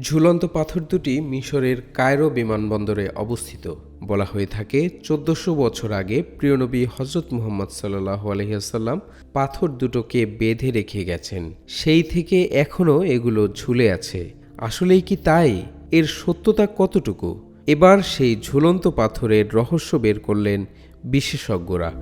ঝুলন্ত পাথর দুটি মিশরের কায়রো বিমানবন্দরে অবস্থিত। বলা হয়ে থাকে, চোদ্দশো বছর আগে প্রিয়নবী হজরত মুহম্মদ সাল্লাহ আলহিহাসাল্লাম পাথর দুটোকে বেঁধে রেখে গেছেন। সেই থেকে এখনও এগুলো ঝুলে আছে। আসলেই কি তাই? এর সত্যতা কতটুকু? এবার সেই ঝুলন্ত পাথরের রহস্য বের করলেন বিশেষজ্ঞরা।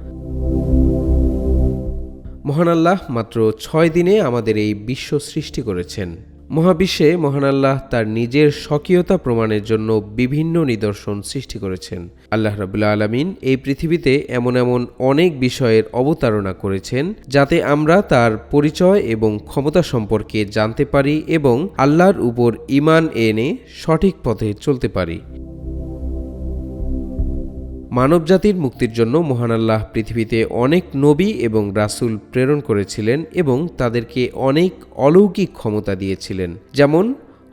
মহান আল্লাহ মাত্র ছয় দিনে আমাদের এই বিশ্ব সৃষ্টি করেছেন। মহাবিশ্বে মহান আল্লাহ তার নিজের স্বকীয়তা প্রমাণের জন্য বিভিন্ন নিদর্শন সৃষ্টি করেছেন। আল্লাহ রাবুল্লা আলমিন এই পৃথিবীতে এমন এমন অনেক বিষয়ের অবতারণা করেছেন যাতে আমরা তার পরিচয় এবং ক্ষমতা সম্পর্কে জানতে পারি এবং আল্লাহর উপর ইমান এনে সঠিক পথে চলতে পারি। মানবজাতির মুক্তির জন্য মহান আল্লাহ পৃথিবীতে অনেক নবী এবং রাসূল প্রেরণ করেছিলেন এবং তাদেরকে অনেক অলৌকিক ক্ষমতা দিয়েছিলেন। যেমন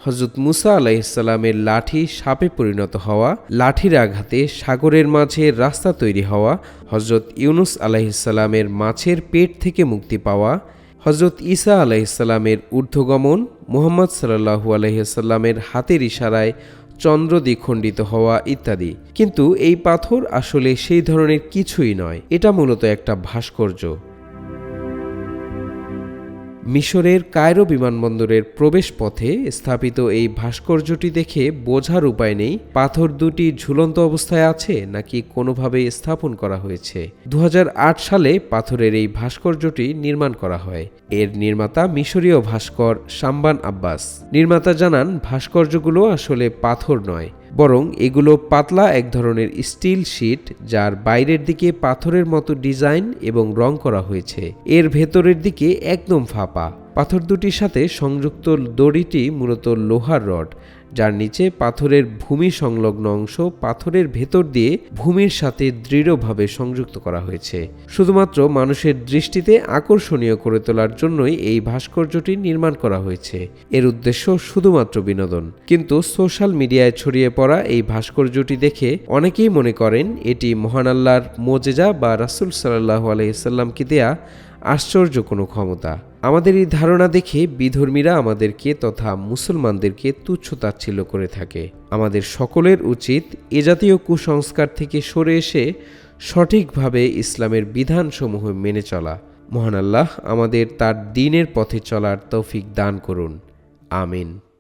হজরত মুসা আলাইসাল্লামের লাঠি সাপে পরিণত হওয়া, লাঠির আঘাতে সাগরের মাঝে রাস্তা তৈরি হওয়া হজরত ইউনুস আলাইসাল্লামের মাছের পেট থেকে মুক্তি পাওয়া হজরত ঈসা আলাইসাল্লামের ঊর্ধ্বগমন, মোহাম্মদ সাল্লাহু আলহিসাল্লামের হাতের ইশারায় চন্দ্র দ্বিখণ্ডিত হওয়া ইত্যাদি। কিন্তু এই পাথর আসলে সেই ধরনের কিছুই নয়। এটা মূলত একটা ভাস্কর্য। মিশরের কায়রো বিমানবন্দরের প্রবেশ পথে স্থাপিত এই ভাস্কর্যটি দেখে বোঝার উপায় নেই, পাথর দুটি ঝুলন্ত অবস্থায় আছে নাকি কোনোভাবে স্থাপন করা হয়েছে। দু হাজার আট সালে পাথরের এই ভাস্কর্যটি নির্মাণ করা হয়। এর নির্মাতা মিশরীয় ভাস্কর সাম্বান আব্বাস। নির্মাতা জানান, ভাস্কর্যগুলো আসলে পাথর নয় বরং এগুলো পাতলা এক ধরনের স্টিল শিট যার বাইরের দিকে পাথরের মতো ডিজাইন এবং রং করা হয়েছে। এর ভেতরের দিকে একদম ফাঁপা। পাথর দুটির সাথে সংযুক্ত দড়িটি মূলত লোহার রড। যার নিচে পাথরের ভূমি সংলগ্ন অংশ পাথরের ভেতর দিয়ে ভূমির সাথে দৃঢ়ভাবে সংযুক্ত করা হয়েছে। শুধুমাত্র মানুষের দৃষ্টিতে আকর্ষণীয় করে তোলার জন্যই এই ভাস্কর্যটি নির্মাণ করা হয়েছে। এর উদ্দেশ্য শুধুমাত্র বিনোদন। কিন্তু সোশ্যাল মিডিয়ায় ছড়িয়ে পড়া এই ভাস্কর্যটি দেখে অনেকেই মনে করেন, এটি মহান আল্লাহর মোজেজা বা রাসুল সাল্লাহ আলাইসাল্লামকে দেয়া আশ্চর্য কোনো ক্ষমতা। আমাদের এই ধারণা দেখে বিধর্মীরা আমাদেরকে তথা মুসলমানদেরকে তুচ্ছতাচ্ছিল্য করে থাকে। আমাদের সকলের উচিত এ জাতীয় কুসংস্কার থেকে সরে এসে সঠিকভাবে ইসলামের বিধানসমূহ মেনে চলা। মহান আল্লাহ আমাদের তার দিনের পথে চলার তৌফিক দান করুন। আমিন।